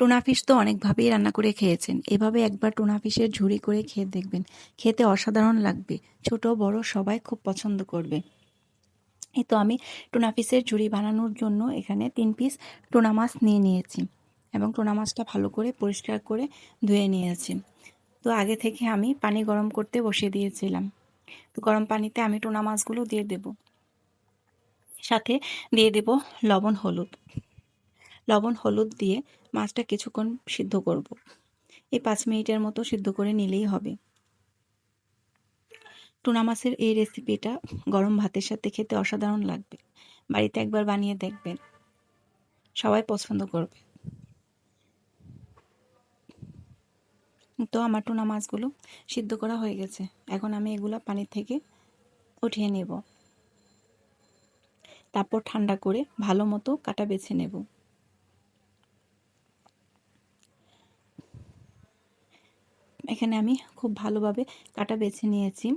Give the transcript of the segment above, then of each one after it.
Tuna fish তো অনেকভাবেই রান্না করে খেয়েছেন। এভাবে একবার টুনা ফিশের ঝুড়ি করে খেয়ে দেখবেন। খেতে অসাধারণ লাগবে। ছোট, বড় সবাই খুব পছন্দ করবে। এই তো আমি টোনা ফিশের ঝুড়ি বানানোর জন্য এখানে তিন পিস টোনা মাছ নিয়ে নিয়েছি এবং টোনা মাছটা ভালো করে পরিষ্কার করে ধুয়ে নিয়েছি। তো আগে থেকে আমি পানি গরম করতে বসিয়ে দিয়েছিলাম। তো গরম পানিতে আমি টোনা মাছগুলো দিয়ে দেব। সাথে দিয়ে দেব লবণ, হলুদ। লবণ, হলুদ দিয়ে মাছটা কিছুক্ষণ সিদ্ধ করব। এই পাঁচ মিনিটের মতো সিদ্ধ করে নিলেই হবে। টুনা মাছের এই রেসিপিটা গরম ভাতের সাথে খেতে অসাধারণ লাগবে। বাড়িতে একবার বানিয়ে দেখবেন। সবাই পছন্দ করবে। তো আমার টুনা মাছগুলো সিদ্ধ করা হয়ে গেছে। এখন আমি এগুলো পানি থেকে উঠিয়ে নেব। তারপর ঠান্ডা করে ভালো মতো কাটা বেছে নেব। এখানে আমি খুব ভালোভাবে কাটা বেছে নিয়েছি।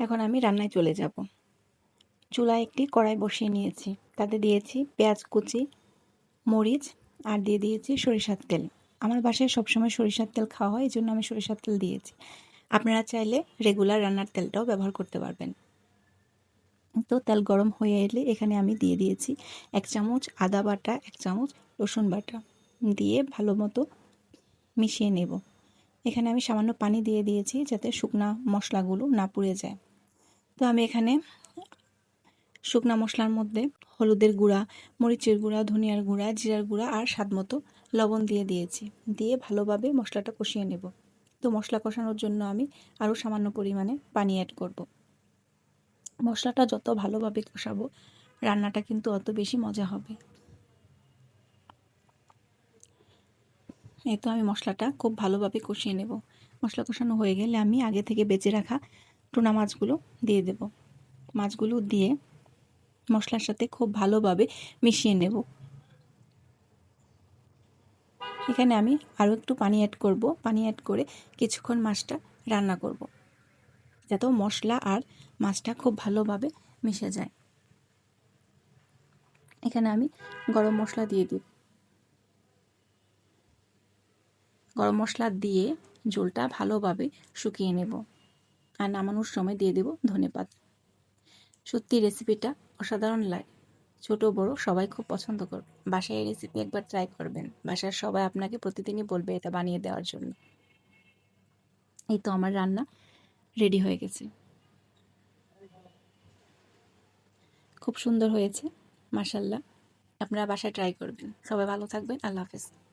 এখন আমি রান্নায় চলে যাব। চুলায় একটি কড়াই বসিয়ে নিয়েছি। তাতে দিয়েছি পেঁয়াজ কুচি, মরিচ আর দিয়ে দিয়েছি সরিষার তেল। আমার বাসায় সবসময় সরিষার তেল খাওয়া হয় এই জন্য আমি সরিষার তেল দিয়েছি। আপনারা চাইলে রেগুলার রান্নার তেলটাও ব্যবহার করতে পারবেন। তো তেল গরম হয়ে এলে এখানে আমি দিয়ে দিয়েছি এক চামচ আদা বাটা, এক চামচ রসুন বাটা। দিয়ে ভালো মতো মিশিয়ে নেব। এখানে আমি সামান্য পানি দিয়ে দিয়েছি যাতে শুকনা মশলাগুলো না পুড়ে যায়। তো আমি এখানে শুকনা মশলার মধ্যে হলুদের গুঁড়া, মরিচের গুঁড়া, ধনিয়ার গুঁড়া, জিরার গুঁড়া আর স্বাদ মতো লবণ দিয়ে দিয়েছি। দিয়ে ভালোভাবে মশলাটা কষিয়ে নেব। তো মশলা কষানোর জন্য আমি আরও সামান্য পরিমাণে পানি অ্যাড করব। মশলাটা যত ভালোভাবে কষাবো, রান্নাটা কিন্তু অত বেশি মজা হবে। এই তো আমি মশলাটা খুব ভালোভাবে কষিয়ে নেব। মশলা কষানো হয়ে গেলে আমি আগে থেকে বেঁচে রাখা টুনা মাছগুলো দিয়ে দেব। মাছগুলো দিয়ে মশলার সাথে খুব ভালোভাবে মিশিয়ে নেব। এখানে আমি আরও একটু পানি অ্যাড করব। পানি অ্যাড করে কিছুক্ষণ মাছটা রান্না করব। যাতে মশলা আর মাছটা খুব ভালোভাবে মিশে যায়। এখানে আমি গরম মশলা দিয়ে দিব। গরম মশলা দিয়ে ঝোলটা ভালোভাবে শুকিয়ে নেব। আর নামানোর সময় দিয়ে দেব ধনে পাতা সত্যি রেসিপিটা অসাধারণ লাগে। ছোট, বড় সবাই খুব পছন্দ করবে। বাসায় এই রেসিপি একবার ট্রাই করবেন। বাসার সবাই আপনাকে প্রতিদিনই বলবে এটা বানিয়ে দেওয়ার জন্য। এই তো আমার রান্না রেডি হয়ে গেছে। খুব সুন্দর হয়েছে মাসাল্লাহ আপনারা বাসায় ট্রাই করবেন। সবাই ভালো থাকবেন। আল্লাহ হাফেজ।